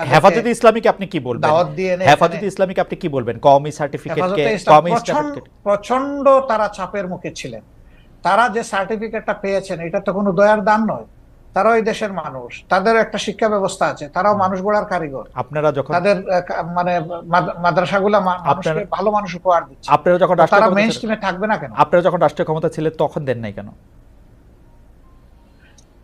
হেফাজতে ইসলামীকে আপনি কি বলবেন? দাওয়াত দিয়ে হেফাজতে ইসলামীকে আপনি কি বলবেন? কওমি সার্টিফিকেটকে কওমি সার্টিফিকেট প্রচণ্ড তারা চাপের মুখে ছিলেন। তারা যে সার্টিফিকেটটা পেয়েছেন এটা তো কোনো দয়ার দান নয়। তারা ওই দেশের মানুষ। তাদের একটা শিক্ষা ব্যবস্থা আছে। তারাও মানুষ গড়ার কারিগর। আপনারা যখন তাদের মানে মাদ- মাদ্রাসাগুলা মানুষকে ভালো মানুষ উপহার দিচ্ছে। আপনারা যখন তারা ক্ষমতা মেইন ছিলেন- স্ট্রিমে থাকবে না কেন? আপনারা যখন রাষ্ট্রীয় ক্ষমতা ছিলেন তখন দেন নাই কেন?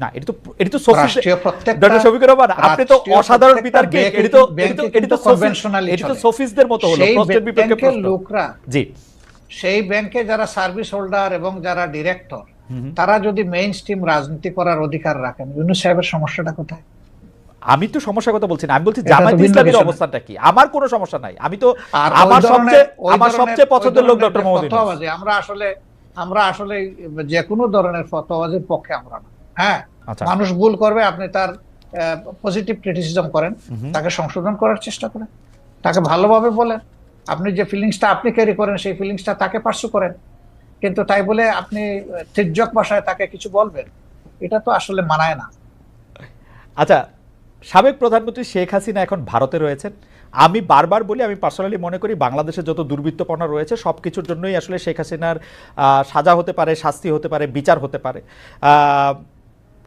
না এটা তো এটা তো আপনি তো অসাধারণ তো এটি তো তো মতো হলো প্রশ্নের বিপক্ষে লোকরা জি। সেই ব্যাংকে যারা সার্ভিস হোল্ডার এবং যারা ডিরেক্টর তারা যদি মেইন স্ট্রিম রাজনীতি করার অধিকার রাখেন ইউনুস সাহেবের সমস্যাটা কোথায়? আমি তো সমস্যার কথা বলছি না আমি বলছি এটা তো জামায়াত ইসলামের অবস্থানটা কি? আমার কোনো সমস্যা নাই। আমি তো আমার সবচেয়ে আমার সবচেয়ে পছন্দের লোক ডক্টর মোহাম্মদ আমরা আসলে আমরা আসলে যে কোনো ধরনের ফতোয়াবাজির পক্ষে আমরা না। হ্যাঁ আচ্ছা। মানুষ ভুল করবে আপনি তার পজিটিভ ক্রিটিসিজম করেন। তাকে সংশোধন করার চেষ্টা করেন। তাকে ভালোভাবে বলেন। আপনি যে ফিলিংসটা আপনি ক্যারি করেন সেই ফিলিংসটা তাকে পার্সু করেন। কিন্তু তাই বলে আপনি তির্যক ভাষায় তাকে কিছু বলবেন এটা তো আসলে মানায় না। আচ্ছা সাবেক প্রধানমন্ত্রী শেখ হাসিনা এখন ভারতে রয়েছেন। আমি বারবার বলি আমি পার্সোনালি মনে করি বাংলাদেশে যত দুর্বৃত্তপনা রয়েছে সব কিছুর জন্যই আসলে শেখ হাসিনার সাজা হতে পারে শাস্তি হতে পারে বিচার হতে পারে।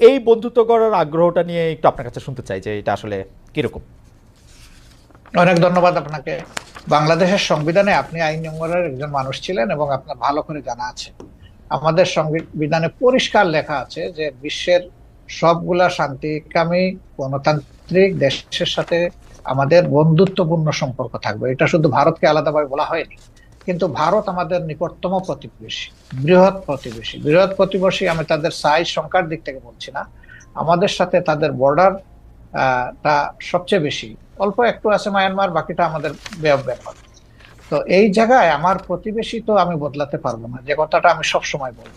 এই বন্ধুত্ব করার আগ্রহটা নিয়ে একটু আপনার কাছে শুনতে চাই যে এটা আসলে কীরকম। অনেক ধন্যবাদ আপনাকে। বাংলাদেশের সংবিধানে আপনি আইন নম্বরের একজন মানুষ ছিলেন এবং আপনার ভালো করে জানা আছে। আমাদের সংবিধানে পরিষ্কার লেখা আছে যে বিশ্বের সবগুলা শান্তিকামী গণতান্ত্রিক দেশের সাথে আমাদের বন্ধুত্বপূর্ণ সম্পর্ক থাকবে। এটা শুধু ভারতকে আলাদাভাবে বলা হয়নি। কিন্তু ভারত আমাদের নিকটতম প্রতিবেশী, বৃহৎ প্রতিবেশী। বৃহৎ প্রতিবেশী আমি তাদের সাইজ সংখ্যার দিক থেকে বলছি না। আমাদের সাথে তাদের বর্ডার তা সবচেয়ে বেশি। অল্প একটু আছে মায়ানমার বাকিটা আমাদের ব্যাপার তো এই জায়গায় আমার প্রতিবেশী তো আমি বদলাতে পারব না, যে কথাটা আমি সব সময় বলব।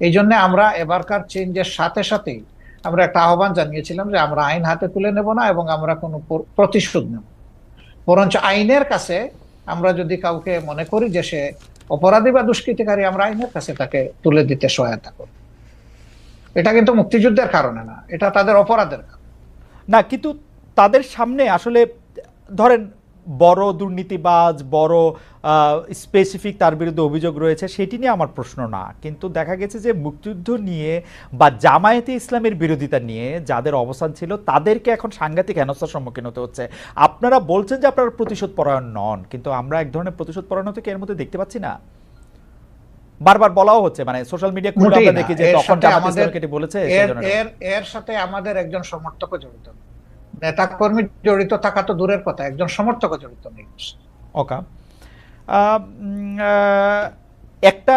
এই জন্য আমরা এবারকার চেঞ্জের সাথে সাথেই আমরা একটা আহ্বান জানিয়েছিলাম যে আমরা আইন হাতে তুলে নেব না এবং আমরা কোনো প্র- প্রতিশোধ নেব। বরঞ্চ আইনের কাছে আমরা যদি কাউকে মনে করি যে সে অপরাধী বা দুষ্কৃতিকারী, আমরা আইনের কাছে তাকে তুলে দিতে সহায়তা করি এটা কিন্তু মুক্তিযুদ্ধের কারণে না, এটা তাদের অপরাধের না, কিন্তু তাদের সামনে আসলে, ধরেন বড় দুর্নীতিবাজ বড় স্পেসিফিক তার বিরুদ্ধে অভিযোগ রয়েছে সেটি নিয়ে আমার প্রশ্ন না। কিন্তু দেখা গেছে যে মুক্তিযুদ্ধ নিয়ে বা জামায়াতে ইসলামের বিরোধিতা নিয়ে যাদের অবস্থান ছিল তাদেরকে এখন সাংঘাতিক হেনস্থার সম্মুখীন হতে হচ্ছে। আপনারা বলছেন যে আপনারা প্রতিশোধ পরায়ণ নন কিন্তু আমরা এক ধরনের প্রতিশোধ পরায়ণ থেকে এর মধ্যে দেখতে পাচ্ছি না? বারবার বলাও হচ্ছে মানে সোশ্যাল মিডিয়া খুলে আমরা দেখি যে তখন আমাদের- বলেছে এর সাথে আমাদের একজন সমর্থক জড়িত। নেতা কর্মী জড়িত থাকা তো দূরের কথা একজন সমর্থক জড়িত নেই ওকা। একটা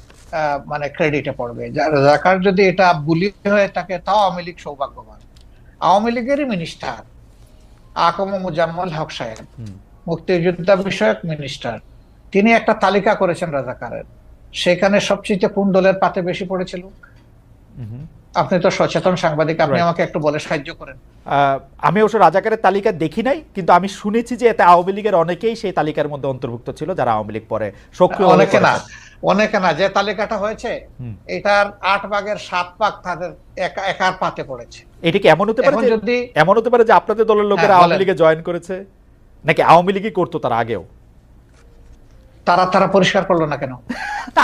মানে ক্রেডিটে পড়বে। রাজাকার যদি এটা বুলি হয়ে থাকে তাও আওয়ামী লীগ সৌভাগ্যবান। আওয়ামী লীগেরই মিনিস্টার আকম মুজাম্মল হক সাহেব মুক্তিযোদ্ধা বিষয়ক মিনিস্টার তিনি একটা তালিকা করেছেন রাজাকারের। সেখানে সবচেয়ে কোন দলের পাতে বেশি পড়েছিল? আপনি তো সচেতন সাংবাদিক আপনি আমাকে একটু বলে সাহায্য করেন। আহ, আমি অবশ্য রাজাকারের তালিকা দেখি নাই কিন্তু আমি শুনেছি যে এতে আওয়ামী লীগের অনেকেই সেই তালিকার মধ্যে অন্তর্ভুক্ত ছিল যারা আওয়ামী লীগ পরে সক্রিয় অনেকে না। অনেকে না যে তালিকাটা হয়েছে এটার আট ভাগের সাত ভাগ তাদের একা- একার পাতে পড়েছে। এটা কি এমন হতে পারে যদি এমন হতে পারে যে আপনাদের দলের লোকেরা হ্যাঁ, আওয়ামী লীগে জয়েন করেছে? নাকি আওয়ামী লীগই করতো তার আগেও? তারা তারা পরিষ্কার করল না কেন?